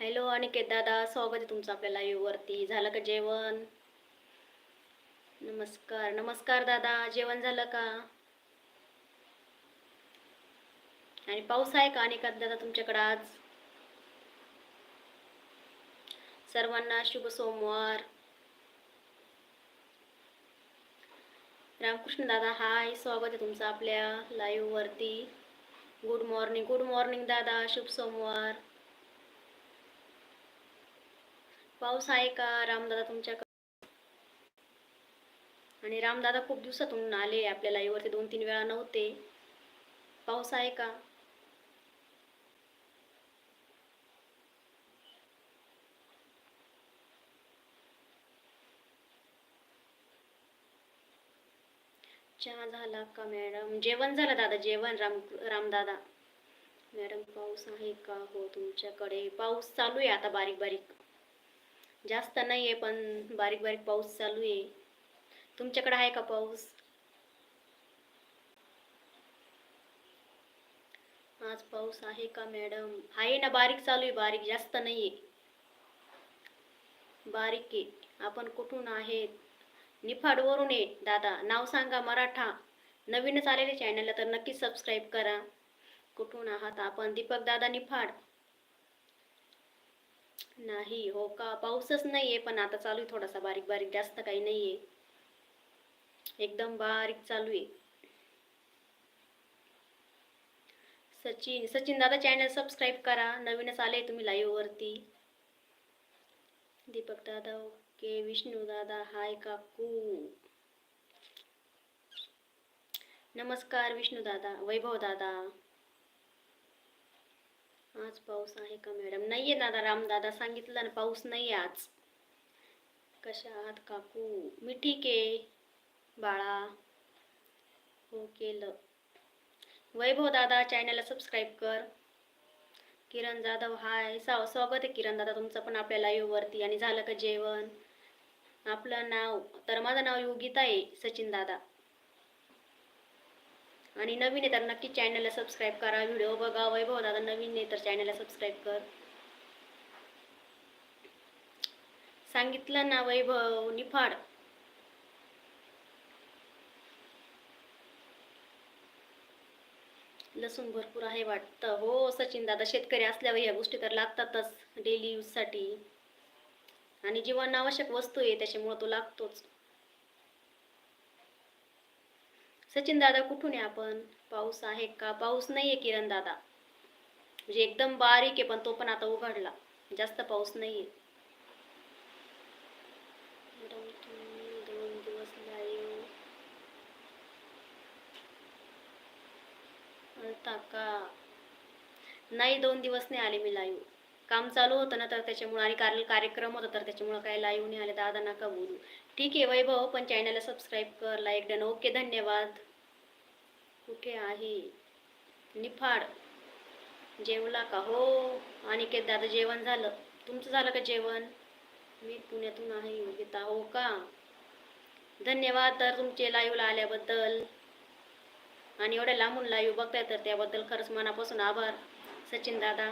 Hello Aniket दादा स्वागत आहे तुमचं आपल्या लाईव्हवरती झालं का जेवण? नमस्कार. नमस्कार दादा जेवण झालं का? आणि पाऊस आहे का अनिकेत दादा तुमच्याकडं आज? सर्वांना शुभ सोमवार. रामकृष्ण दादा हाय स्वागत आहे तुमचं आपल्या लाईव्हवरती गुड मॉर्निंग गुड मॉर्निंग दादा. शुभ सोमवार. पाऊस आहे का? रामदादा तुमच्याकडे? आणि रामदादा खूप दिवसातून आले आपल्या लाईव्हवरती दोन तीन वेळा नव्हते. पाऊस आहे का? चहा झाला का मॅडम? जेवण झालं दादा जेवण. राम रामदादा. मॅडम पाऊस आहे का? हो तुमच्याकडे. पाऊस चालू आहे आता बारीक बारीक जास्त नाही आहे पण बारीक बारीक पाऊस चालू आहे. तुमच्याकडे आहे का पाऊस? आज पाऊस आहे का मॅडम? आहे ना बारीक चालू आहे बारीक जास्त नाही आहे बारीक आहे. आपण कुठून आहेत? निफाडवरून आहे दादा. नाव सांगा मराठा. नवीनच आलेले चॅनलला तर नक्कीच सबस्क्राईब करा. कुठून आहात? आपण दीपक दादा निफाड. नाही हो का? पाऊसच नाहीये पण आता चालू आहे थोडासा. बारीक बारीक जास्त काही नाहीये. एकदम बारीक चालू आहे. सचिन सचिन दादा चॅनल सबस्क्राईब करा. नवीनच आले तुम्ही लाईव्ह वरती. दीपक दादा ओके. विष्णू दादा हाय काकू. नमस्कार विष्णू दादा वैभव दादा. आज पाऊस आहे का मॅडम? नाहीये दादा रामदादा सांगितलं ना पाऊस नाही आज. कशा आहात काकू? मी ठीक आहे. बाळा हो केलं. वैभव दादा चॅनलला सबस्क्राईब कर. किरण जाधव हाय साव स्वागत आहे किरण दादा तुमचं पण आपल्या लाईव्ह वरती. आणि झालं का जेवण? आपलं नाव तर माझं नाव योगिता आहे सचिन दादा. आणि नवीन आहे तर नक्की चॅनलला सबस्क्राईब करा. व्हिडिओ बघा. वैभव दादा नवीन आहे तर चॅनलला सबस्क्राईब कर. सांगितलं ना वैभव निफाड. लसूण भरपूर आहे वाटतं. हो सचिन दादा शेतकरी असल्यावर या गोष्टी तर लागतातच डेली यूजसाठी आणि जीवन आवश्यक वस्तू आहे त्याच्यामुळं तो लागतोच. सचिन दादा कुठून आहे आपण? पाऊस आहे का? पाऊस नाही आहे किरण दादा. म्हणजे एकदम बारीक आहे पण तो पण आता उघडला. जास्त पाऊस नाही आहे दोन दिवस का? नाही दोन दिवस नाही आले मी लाईव्ह काम चालू होतं ना तर त्याच्यामुळं आणि कार्य कार्यक्रम होता तर त्याच्यामुळं काही लाईव्ह नाही आले. दादा नका बोलू? ठीक आहे वैभव पण चॅनलला सबस्क्राईब कर लाईक डन ओके धन्यवाद. कुठे आहे? निफाड. जेवला का? हो. अनिकेत दादा जेवण झालं. तुमचं झालं का जेवण? मी पुण्यातून आहे योगिता. हो का? धन्यवाद. तर तुमचे लाईव्हला आल्याबद्दल. आणि एवढ्या लांबून लाईव्ह बघताय तर त्याबद्दल खरंच मनापासून आभार. सचिन दादा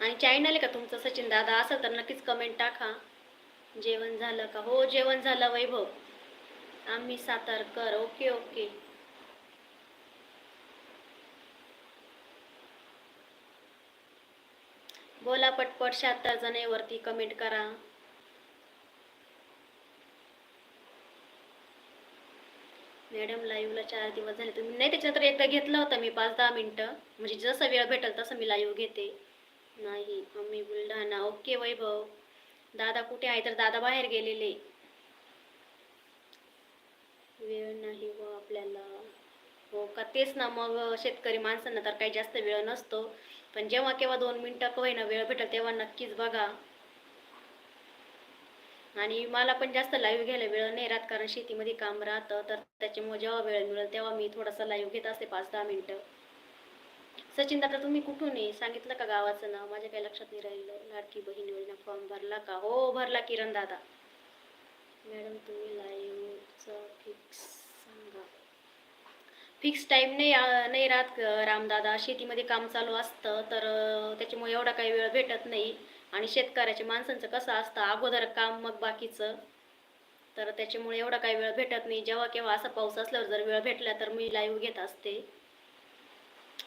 आणि चॅनल आहे का तुमचं सचिन दादा असेल तर नक्कीच कमेंट टाका. जेवण झालं का? हो जेवण झालं वैभव. आम्ही सातारकर. Okay okay. बोला पटपट शहात्तर जणेवरती कमेंट करा. मॅडम लाईव्हला चार दिवस झाले. तुम्ही नाही त्याच्यानंतर एकदा घेतलं होतं मी पाच दहा मिनटं. म्हणजे जसं वेळ भेटेल तसं मी लाईव्ह घेते. नाही मम्मी बुलढाणा. ओके वैभव. दादा कुठे आहे? तर दादा बाहेर गेलेले. वेळ नाही व आपल्याला. हो का? तेच ना मग शेतकरी माणसांना तर काही जास्त वेळ नसतो. पण जेव्हा केव्हा दोन मिनटं का ना वेळ भेटेल तेव्हा नक्कीच बघा. आणि मला पण जास्त लाईव्ह घ्यायला वेळ नाही राहत कारण शेतीमध्ये काम राहतं. तर त्याच्यामुळे जेव्हा वेळ मिळेल तेव्हा मी थोडासा लाईव्ह घेत असते पाच दहा मिनटं. सचिन दादा तुम्ही कुठून आहे? सांगितलं का गावाचं नाव? माझ्या काही लक्षात नाही राहिलं. लाडकी बहीण योजना फॉर्म भरला का? हो भरला किरण दादा. मॅडम तुम्ही लाईव्हचं फिक्स सांगा. फिक्स टाईम नाही नाही राहत ग रामदादा शेतीमध्ये काम चालू असतं तर त्याच्यामुळे एवढा काही वेळ भेटत नाही. आणि शेतकऱ्याच्या माणसांचं कसं असतं अगोदर काम मग बाकीचं. तर त्याच्यामुळे एवढा काही वेळ भेटत नाही. जेव्हा केव्हा असा पाऊस असल्यावर जर वेळ भेटला तर मी लाईव्ह घेत असते.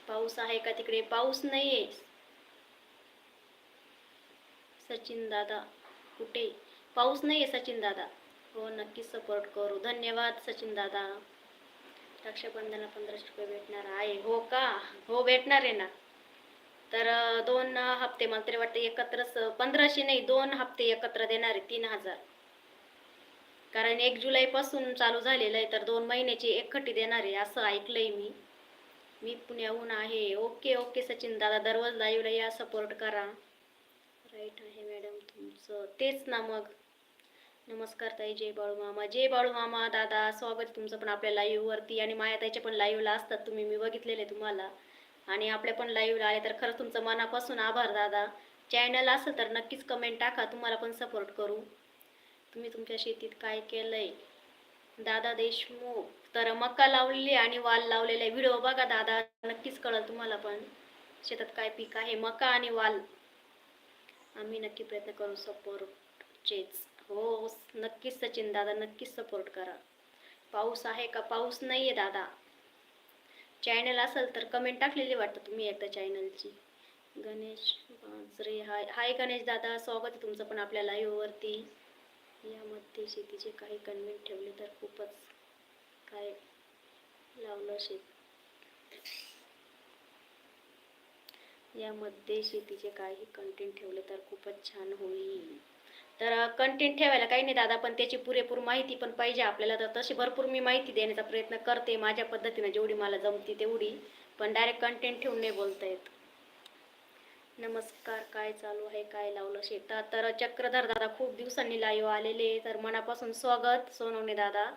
पाऊस आहे का तिकडे? पाऊस नाही आहे सचिन दादा कुठे? पाऊस नाही आहे सचिन दादा. हो नक्कीच सपोर्ट करू. धन्यवाद सचिन दादा. रक्षाबंधनला पंधराशे रुपये भेटणार आहे. हो का? हो भेटणार आहे ना. तर दोन हप्ते मला तरी वाटतं एकत्रच पंधराशे नाही दोन हप्ते एकत्र देणार आहे तीन हजार. कारण एक जुलैपासून चालू झालेलं आहे तर दोन महिन्याची एकखट्टी देणार आहे असं ऐकलंय मी. मी पुण्याहून आहे. ओके ओके सचिन दादा दररोज लाईव्हला या सपोर्ट करा. राईट आहे मॅडम तुमचं. तेच ना मग. नमस्कार ताई जय बाळू मामा जय बाळू मामा दादा. स्वागत तुमचं पण आपल्या लाईव्हवरती आणि माया ताईच्या पण लाईव्हला असतात तुम्ही. मी बघितलेले तुम्हाला. आणि आपल्या पण लाईव्हला आले तर खरंच तुमचं मनापासून आभार दादा. चॅनल असेल तर नक्कीच कमेंट टाका. तुम्हाला पण सपोर्ट करू. तुम्ही तुमच्या शेतीत काय केलंय? दादा देशमुख. तर मका लावलेली आणि वाल लावलेला आहे. व्हिडिओ बघा दादा नक्कीच कळल तुम्हाला पण. शेतात काय पीक आहे? मका आणि वाल. आम्ही नक्की प्रयत्न करू सपोर्टचेच. हो नक्कीच सचिन दादा नक्कीच सपोर्ट करा. पाऊस आहे का? पाऊस नाही आहे दादा. चॅनल असेल तर कमेंट टाकलेली वाटतं तुम्ही एकदा चॅनलची गणेश बाजरे हाय हाय गणेश दादा स्वागत आहे तुमचं पण आपल्या लाईव्हवरती यामध्ये शेतीचे काही कन्व्हेंट ठेवले तर खूपच काय लावलं शेत? यामध्ये शेतीचे काही कंटेंट ठेवले तर खूपच छान होईल. तर कंटेंट ठेवायला काही नाही दादा पण त्याची पुरेपूर माहिती पण पाहिजे आपल्याला. तर तशी भरपूर मी माहिती देण्याचा प्रयत्न करते. माझ्या पद्धतीनं जेवढी मला जमती तेवढी. पण डायरेक्ट कंटेंट ठेवून नाही बोलता येत नमस्कार काय चालू आहे? काय लावलं शेतात? तर चक्रधर दादा खूप दिवसांनी लाईव्ह आलेले तर मनापासून स्वागत सोनवणे दादा.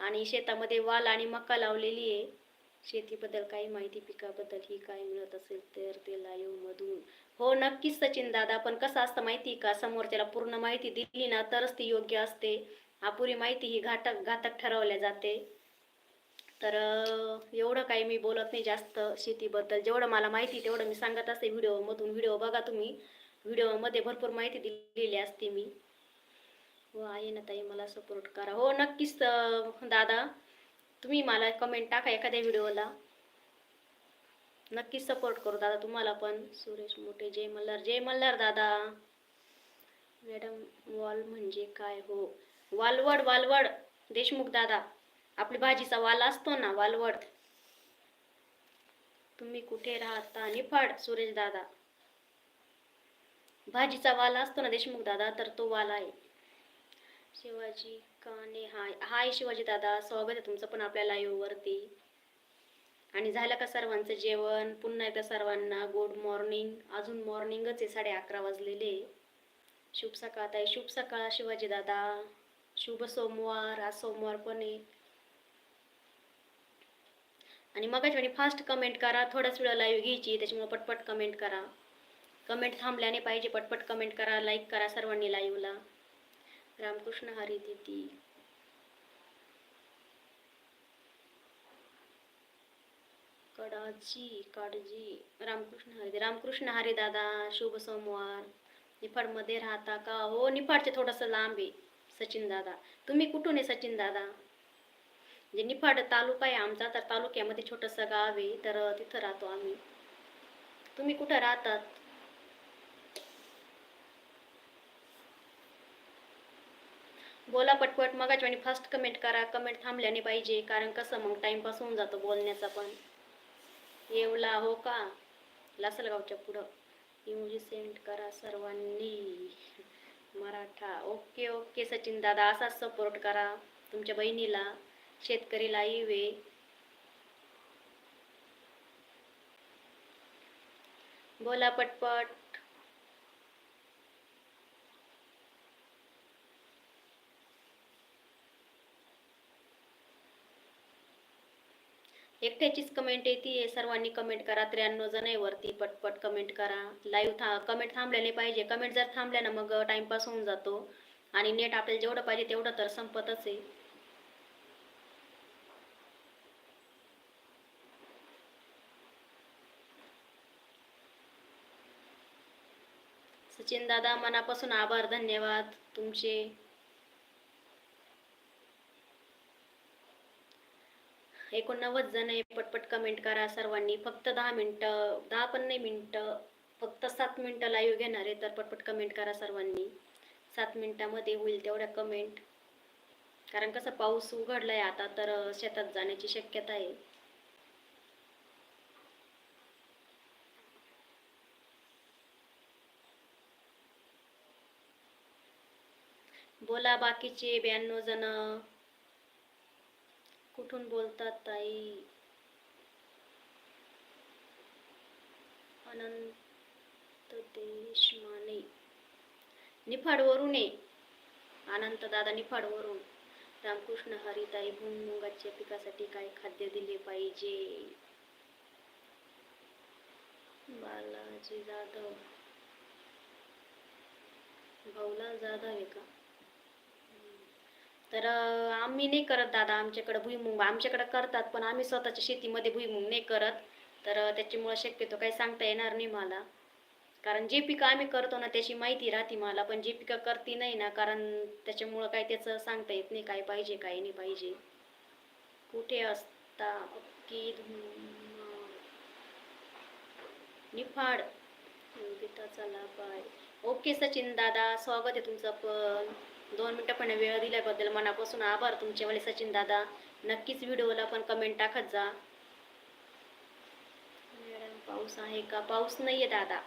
आणि शेतामध्ये वाल आणि मका लावलेली आहे. शेतीबद्दल काही माहिती पिकाबद्दल ही काय मिळत असेल तर ते लाईव्ह मधून. हो नक्कीच सचिन दादा पण कसं असतं माहिती का? समोरच्याला पूर्ण माहिती दिली ना तरच ती योग्य असते. अपुरी माहिती ही घातक घातक ठरवल्या जाते. तर एवढं काही मी बोलत नाही जास्त शेतीबद्दल. जेवढं मला माहिती तेवढं मी सांगत असते. व्हिडिओमधून व्हिडिओ बघा तुम्ही. व्हिडिओमध्ये भरपूर माहिती दिलेली असते मी. हो आहे ना ताई मला सपोर्ट करा. हो नक्कीच दादा तुम्ही मला कमेंट टाका एखाद्या व्हिडिओला नक्कीच सपोर्ट करू दादा तुम्हाला पण. सुरेश मोठे जय मल्हार जय मल्हार दादा. मॅडम वॉल म्हणजे काय? हो वालवड वालवड देशमुख दादा. आपली भाजीचा वाल असतो ना वालवड. तुम्ही कुठे राहता? निफाड सुरेश दादा. भाजीचा वाल असतो ना देशमुख दादा तर तो वाल आहे. शिवाजी काने हाय. हाय शिवाजी दादा स्वागत आहे तुमचं पण आपल्या लाईव्हवरती आणि झालं का सर्वांचं जेवण? पुन्हा एकदा सर्वांना गुड मॉर्निंग अजून मॉर्निंगच आहे साडे अकरा वाजलेले. शुभ सकाळ ताई. शुभ सकाळ शिवाजी दादा. शुभ सोमवार. आज सोमवार पण आहे. आणि मग फास्ट कमेंट करा. थोडाच वेळ लाईव्ह घ्यायची. त्याच्यामुळे पटपट कमेंट करा. कमेंट थांबल्याने पाहिजे. पटपट कमेंट करा. लाईक करा सर्वांनी लाईव्हला रामकृष्ण हरी दिदी कडाजी काडजी रामकृष्ण हरी रामकृष्ण हरी दादा शुभ सोमवार. निफाडमध्ये राहता का? हो निफाडचे थोडंसं लांब आहे सचिन दादा. तुम्ही कुठून आहे सचिन दादा? म्हणजे निफाड तालुका आहे आमचा तर तालुक्यामध्ये छोटंसं गाव आहे तर तिथं राहतो आम्ही. तुम्ही कुठं राहतात? बोला पटपट मगाच आणि फर्स्ट कमेंट करा कमेंट थांबल्याने पाहिजे कारण कसं मग टाइमपास होऊन जातो बोलण्याचा पण. येवला हो का? लासलगावच्या पुढं. इमोजी सेंड करा सर्वांनी. मराठा. ओके ओके सचिन दादा असाच सपोर्ट करा. तुमच्या बहिणीला शेतकरी लाईव्ह बोला पटपट. एकट्याचीच कमेंट येते सर्वांनी कमेंट करा त्र्याण्णव जण आहे वरती पटपट कमेंट करा. लाईव्ह था कमेंट थांबलेले पाहिजे. कमेंट जर थांबल्या ना मग टाईमपास होऊन जातो. आणि नेट आपल्याला जेवढं पाहिजे तेवढं तर संपतच आहे. सचिन दादा मनापासून आभार धन्यवाद. तुमचे एकोणनव्वद जण आहे पटपट कमेंट करा सर्वांनी. फक्त दहा मिनटं दहा पण नाही मिनटं फक्त सात मिनटं लाईव्ह घेणार आहे तर पटपट कमेंट करा सर्वांनी. सात मिनटामध्ये होईल तेवढ्या कमेंट कारण कसं पाऊस उघडलाय आता तर शेतात जाण्याची शक्यता आहे. बोला बाकीचे ब्याण्णव जण. कुठून बोलतात ताई? अनंत देशमाने. निफाडवरून ये. अनंत दादा निफाडवरून. रामकृष्ण हरिताई भुईमुगाच्या पिकासाठी काय खाद्य दिले पाहिजे? बालाजी जाधव. भाऊलाल जाधव आहे का? तर आम्ही नाही करत दादा आमच्याकडं भुईमुग. आमच्याकडं करतात पण आम्ही स्वतःच्या शेतीमध्ये भुईमुग नाही करत. तर त्याच्यामुळं शक्यतो काही सांगता येणार नाही मला. कारण जे पिकं आम्ही करतो ना त्याची माहिती राहते मला पण जे पिकं करती नाही ना कारण त्याच्यामुळं काय त्याचं सांगता येत नाही काय पाहिजे काय नाही पाहिजे. कुठे असता की निफाड. गीताचा लाभ आहे. ओके सचिन दादा स्वागत आहे तुमचं पण. दोन मिनटं पण वेळ दिल्याबद्दल मनापासून आभार तुमचेवाले सचिन दादा. नक्कीच व्हिडिओला पण कमेंट टाकत जा. पाऊस आहे का? पाऊस नाही आहे दादा.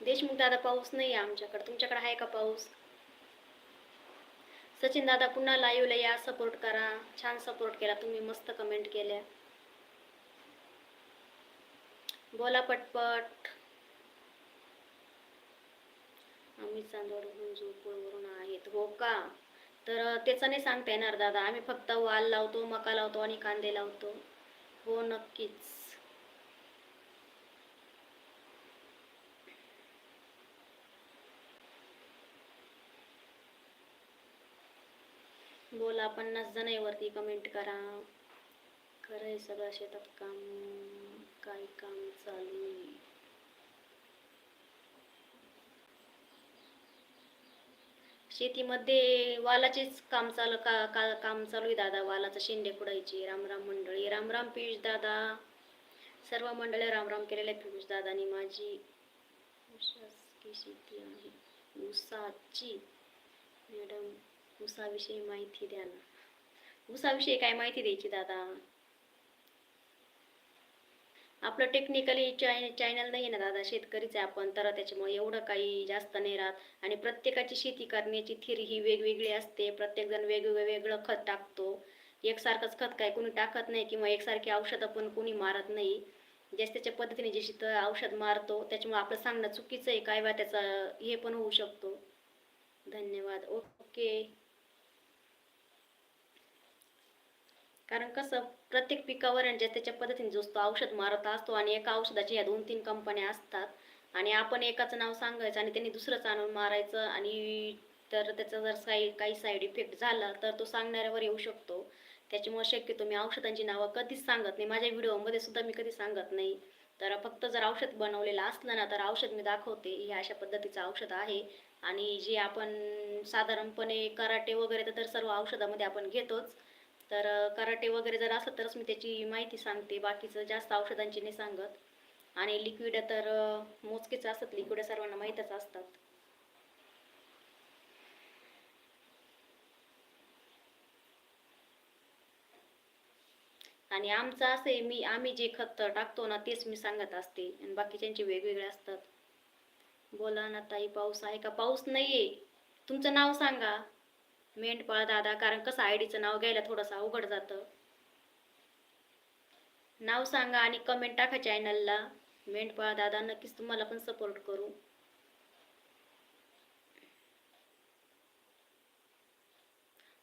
देशमुख दादा पाऊस नाही आहे आमच्याकडे. तुमच्याकडे आहे का पाऊस? सचिन दादा पुन्हा लाईव्हला या. सपोर्ट करा. छान सपोर्ट केला. तुम्ही मस्त कमेंट केल्या. बोला पटपट. आम्ही चांदवडहून जोपूरवरून आहेत. हो का? तर त्याचं नाही सांगता येणार दादा. आम्ही फक्त वाल लावतो मका लावतो आणि कांदे लावतो. हो नक्कीच. बोला पन्नास जण आहे वरती कमेंट करा. खरं आहे सगळं शेतात काम काय काम चालू शेतीमध्ये वालाचेच काम चालू का, का काम चालू आहे दादा. वालाचं शेंडे कुडायचे रामराम मंडळी. रामराम पियुष दादा. सर्व मंडळी रामराम केलेले पियुष दादानी. माझी ऊसाची शेती आहे. ऊसाची मॅडम ऊसाविषयी माहिती द्या ना. ऊसाविषयी काय माहिती द्यायची दादा? आपलं टेक्निकली चाय चॅनल नाही ना दादा शेतकरीच आहे आपण. तर त्याच्यामुळे एवढं काही जास्त नाही राहत. आणि प्रत्येकाची शेती करण्याची थिरी ही वेगवेगळी असते. प्रत्येकजण वेगवेगळं वेगळं खत टाकतो. एकसारखंच खत काय कोणी टाकत नाही किंवा एकसारखी औषधं पण कोणी मारत नाही. ज्याच त्याच्या पद्धतीने जशी तर औषध मारतो त्याच्यामुळे आपलं सांगणं चुकीचं आहे. काय वा त्याचा हे पण होऊ शकतो. धन्यवाद. ओके कारण कसं प्रत्येक पिकावर आणि ज्या त्याच्या पद्धतीने जो तो औषध मारत असतो आणि एका औषधाची ह्या दोन तीन कंपन्या असतात आणि आपण एकाचं नाव सांगायचं आणि त्यांनी दुसरंच आणून मारायचं आणि तर त्याचा जर काही काही साईड इफेक्ट झाला तर तो सांगणाऱ्यावर येऊ शकतो. त्याच्यामुळे शक्यतो मी औषधांची नावं कधीच सांगत नाही. माझ्या व्हिडिओमध्ये सुद्धा मी कधी सांगत नाही. तर फक्त जर औषध बनवलेलं असलं ना तर औषध मी दाखवते. हे अशा पद्धतीचं औषध आहे. आणि जे आपण साधारणपणे कराटे वगैरे तर सर्व औषधामध्ये आपण घेतोच. तर कराटे वगैरे जर असलं तरच मी त्याची माहिती सांगते. बाकीचं जास्त औषधांची नाही सांगत. आणि लिक्विड तर मोजकेच असतात. लिक्विड सर्वांना माहीतच असतात. आणि आमचं असं आहे मी आम्ही जे खत टाकतो ना तेच मी सांगत असते. आणि बाकीच्यांचे वेगवेगळे असतात. बोला ना ताई पाऊस आहे का? पाऊस नाही आहे तुमचं नाव सांगा. मेंढपाळ दादा कारण कसं आय डीचं नाव घ्यायला थोडंसं अवघड जातं. नाव सांगा आणि कमेंट टाका चॅनलला मेंढपाळ दादा नक्कीच तुम्हाला पण सपोर्ट करू.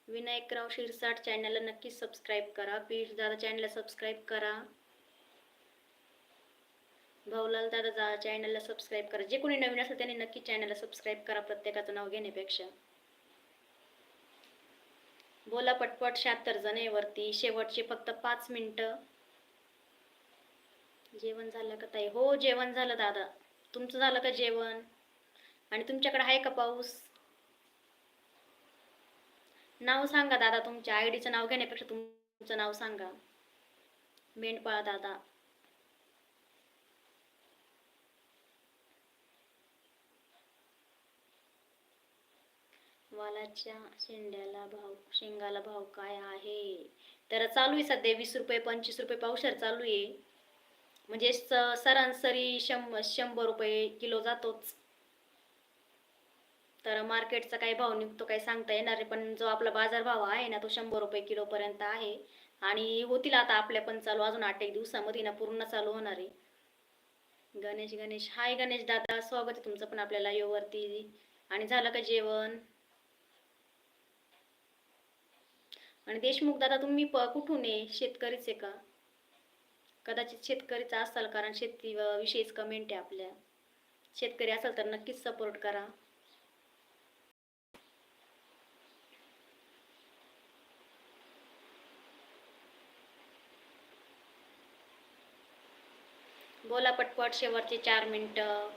विनायकराव शिरसाट चॅनलला नक्कीच सबस्क्राईब करा. पीठ दादा चॅनलला सबस्क्राईब करा. भाऊलाल दादा जा चॅनलला सबस्क्राईब करा. जे कोणी नवीन असेल त्यांनी नक्की चॅनलला सबस्क्राईब करा प्रत्येकाचं नाव घेण्यापेक्षा. बोला पटपट शहात्तर जण आहे वरती शेवटचे फक्त पाच मिनटं. जेवण झालं का ताई? हो जेवण झालं दादा. तुमचं झालं का जेवण? आणि तुमच्याकडे आहे का पाऊस? नाव सांगा दादा तुमच्या. आय डीचं नाव घेण्यापेक्षा तुमचं नाव सांगा. मेंढपाळ दादा. वालाच्या शेंड्याला भाव शेंगाला भाव काय आहे? तर चालू आहे सध्या वीस रुपये पंचवीस रुपये पावशर चालू आहे. म्हणजे सरासरी शंभ शंभर रुपये किलो जातोच. तर मार्केटचा काय भाव निघतो काही सांगता येणार आहे पण जो आपला बाजारभाव आहे ना तो शंभर रुपये किलोपर्यंत आहे. आणि होतील आता आपल्या पण चालू अजून आठ एक दिवसामध्ये ना पूर्ण चालू होणार आहे. गणेश गणेश. हाय गणेश दादा स्वागत आहे तुमचं पण आपल्याला योवरती. वरती आणि झालं का जेवण? आणि देशमुख दादा तुम्ही प कुठून आहे? शेतकरीच आहे का? कदाचित शेतकरीचा असाल कारण शेती विषयीच कमेंट आहे आपल्या. शेतकरी असाल तर नक्कीच सपोर्ट करा. बोला पटपट शेवटचे चार मिनटं.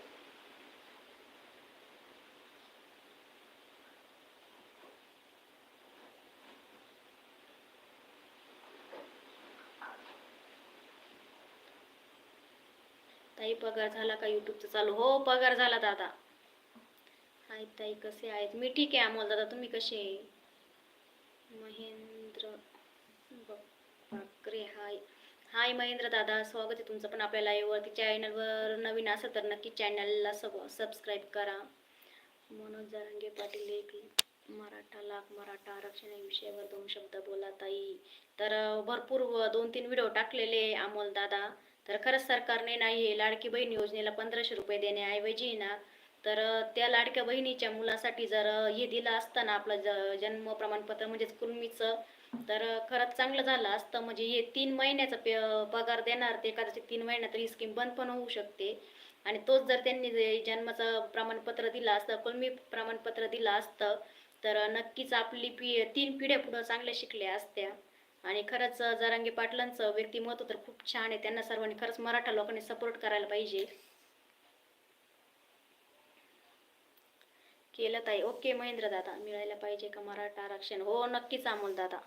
ताई पगार झाला का युट्यूबचा चालू? हो पगार झाला दादा. हाय ताई कसे आहेत? मी ठीक आहे अमोल दादा तुम्ही कसे आहे? महेंद्र ब- बाकरे हाय. हाय महेंद्र दादा स्वागत आहे तुमचं पण आपल्या लाईव्हवरती चॅनलवर नवीन असेल तर नक्की चॅनलला सब सबस्क्राईब करा. मनोज जरांगे पाटील एक मराठा लाख मराठा आरक्षण या विषयावर दोन शब्द बोला ताई. तर भरपूर दोन तीन व्हिडिओ टाकलेले अमोल दादा. तर खरंच सरकारने नाही हे लाडकी बहीण योजनेला पंधराशे रुपये देण्याऐवजी ना तर त्या लाडक्या बहिणीच्या मुलासाठी जर हे दिलं असतं ना आपलं ज जन्म प्रमाणपत्र म्हणजेच कुलमीचं तर खरंच चांगलं झालं असतं. म्हणजे हे तीन महिन्याचा पे पगार देणार ते कदाचित तीन महिन्यात ही स्कीम बंद पण होऊ शकते. आणि तोच जर त्यांनी जन्माचं प्रमाणपत्र दिलं असतं कुलमी प्रमाणपत्र दिलं असतं तर नक्कीच आपली पी तीन पिढ्या पुढं चांगल्या शिकल्या असत्या. आणि खरंच जरांगे पाटलांचं व्यक्तिमत्व तर खूप छान आहे. त्यांना सर्वांनी खरंच मराठा लोकांनी सपोर्ट करायला पाहिजे. केलं ताई. ओके महेंद्र दादा. मिळायला पाहिजे का मराठा आरक्षण? हो नक्कीच अमोल दादा.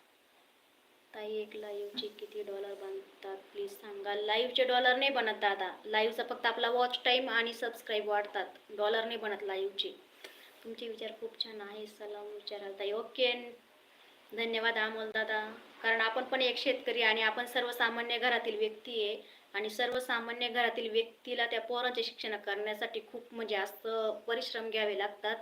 ताई एक लाईव्हचे किती डॉलर बनतात? प्लीज सांगा. लाईव्हचे डॉलर नाही बनत दादा. लाईव्हचा फक्त आपला वॉच टाईम आणि सबस्क्राईब वाढतात. डॉलर नाही बनत लाईव्हचे तुमचे विचार खूप छान आहे सलाम विचाराल ताई. ओके धन्यवाद अमोल दादा. कारण आपण पण एक शेतकरी आणि आपण सर्वसामान्य घरातील व्यक्ती आहे. आणि सर्वसामान्य घरातील व्यक्तीला त्या पोरांचे शिक्षण करण्यासाठी खूप म्हणजे जास्त परिश्रम घ्यावे लागतात.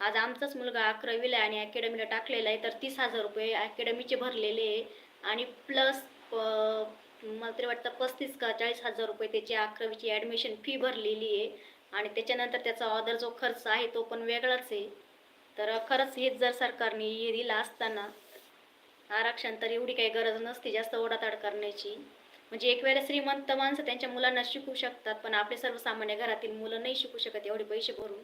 आज आमचाच मुलगा अकरावीला आहे आणि अकॅडमीला टाकलेला आहे तर तीस हजार रुपये अकॅडमीचे भरलेले आहे. आणि प्लस मला तरी वाटतं पस्तीस का चाळीस हजार रुपये त्याची अकरावीची ॲडमिशन फी भरलेली आहे. आणि त्याच्यानंतर त्याचा ऑदर जो खर्च आहे तो पण वेगळाच आहे. तर खरंच हेच जर सरकारने हे दिलं असताना आरक्षण तर एवढी काही गरज नसते जास्त ओढाताड करण्याची. म्हणजे एक वेळेला श्रीमंत माणसं त्यांच्या मुलांना शिकू शकतात पण आपले सर्वसामान्य घरातील मुलं नाही शिकू शकत एवढे पैसे भरून.